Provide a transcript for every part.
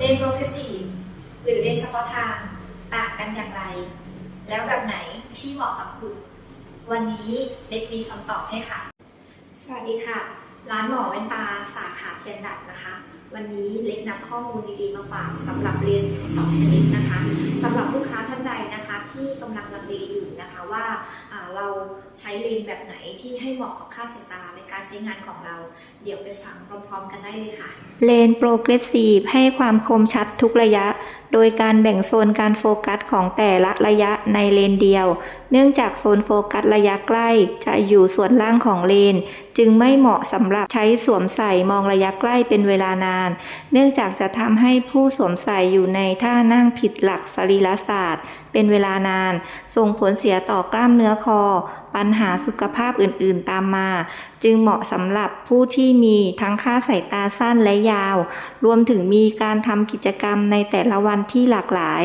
เลนโปรเกรสซีฟหรือเลนเฉพาะทางต่างกันอย่างไร แล้วแบบไหนที่เหมาะกับคุณ วันนี้เล็กมีคำตอบให้ค่ะ สวัสดีค่ะ ร้านหมอแว่นตาสาขาเทียนดัดนะคะ วันนี้เล็กนำข้อมูลดีๆมาฝากสำหรับเลนส์ทั้งสองชนิดนะคะสำหรับลู กำลังลังเลอยู่นะคะว่าเราใช้เลนแบบไหนที่ให้เหมาะกับค่าสายตาในการใช้งานของเรา เดี๋ยวไปฟังพร้อมๆ กันได้เลยค่ะ เลนโปรเกรสซีฟให้ความคมชัดทุกระยะ โดยการแบ่งโซนการโฟกัสของแต่ละระยะในเลนเดียว เนื่องจากโซนโฟกัสระยะใกล้จะอยู่ส่วนล่างของเลน จึงไม่เหมาะสำหรับใช้สวมใส่มองระยะใกล้เป็นเวลานาน เนื่องจากจะทำให้ผู้สวมใส่อยู่ในท่านั่งผิดหลักสรีรศาสตร์ เป็นเวลานาน ส่งผลเสียต่อกล้ามเนื้อคอ ปัญหาสุขภาพอื่นๆตามมา จึงเหมาะสำหรับผู้ที่มีทั้งค่าสายตาสั้นและยาว รวมถึงมีการทำกิจกรรมในแต่ละวันที่หลากหลาย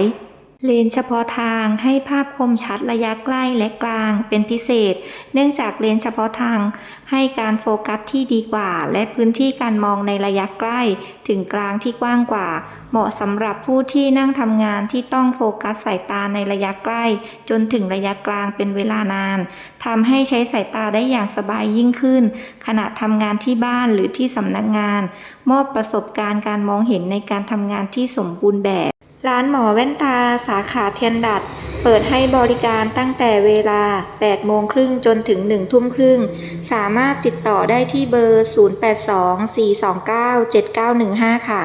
เลนเฉพาะทางให้ภาพคมชัดระยะใกล้และกลางเป็นพิเศษ เนื่องจากเลนเฉพาะทางให้การโฟกัสที่ดีกว่า และพื้นที่การมองในระยะใกล้ ถึงกลางที่กว้างกว่า เหมาะสำหรับผู้ที่นั่งทำงานที่ต้องโฟกัสสายตาในระยะใกล้ จนถึงระยะกลางเป็นเวลานานทำให้ใช้สายตาได้อย่างสบายยิ่งขึ้น ขณะทำงานที่บ้านหรือที่สำนักงาน มอบประสบการณ์การมองเห็นในการทำงานที่สมบูรณ์แบบ ร้านหมอแว่นตาสาขาเทียนดัด เปิดให้บริการตั้งแต่เวลา 8 โมงครึ่งจนถึง 1 ทุ่มครึ่ง สามารถติดต่อได้ที่เบอร์ 0824297915 ค่ะ